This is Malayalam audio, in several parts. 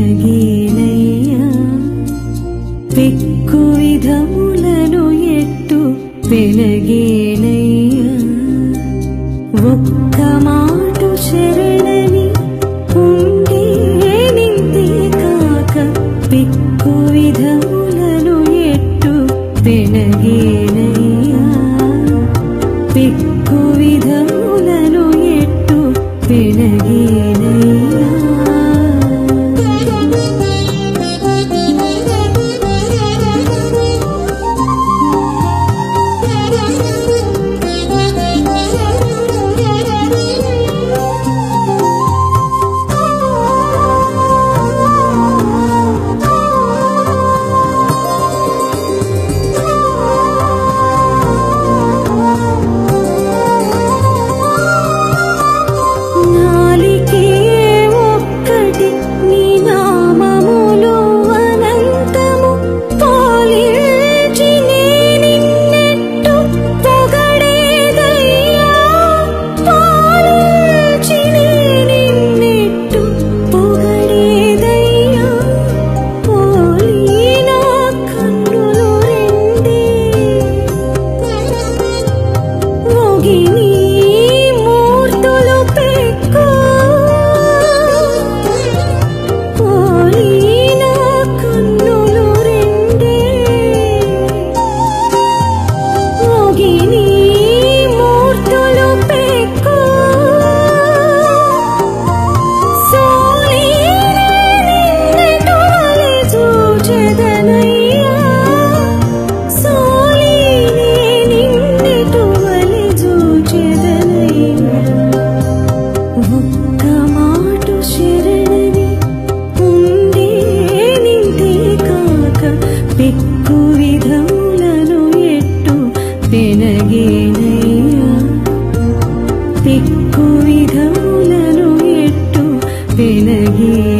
ीनया पिकुविधम् వెలగే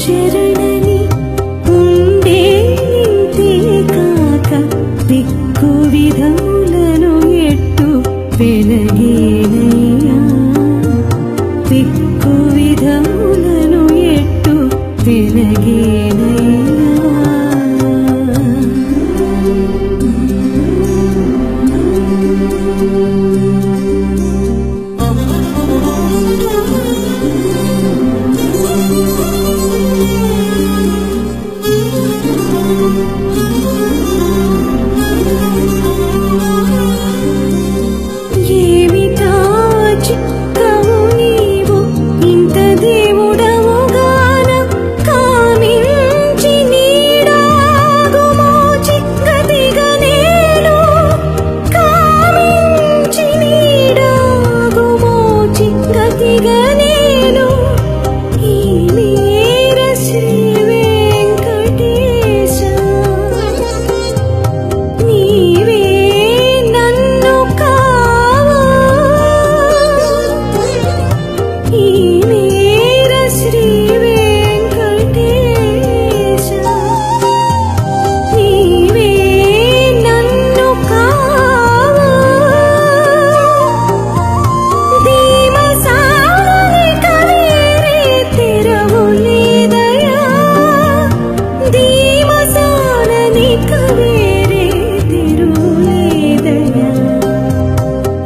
ശരണനി ഉണ്ടേ കാക്ക. ദിക്കുവിധമുലനു എട്ടു വെലകേണയ ദിക്കുവിധമുലനു എട്ടു വെലകേണയ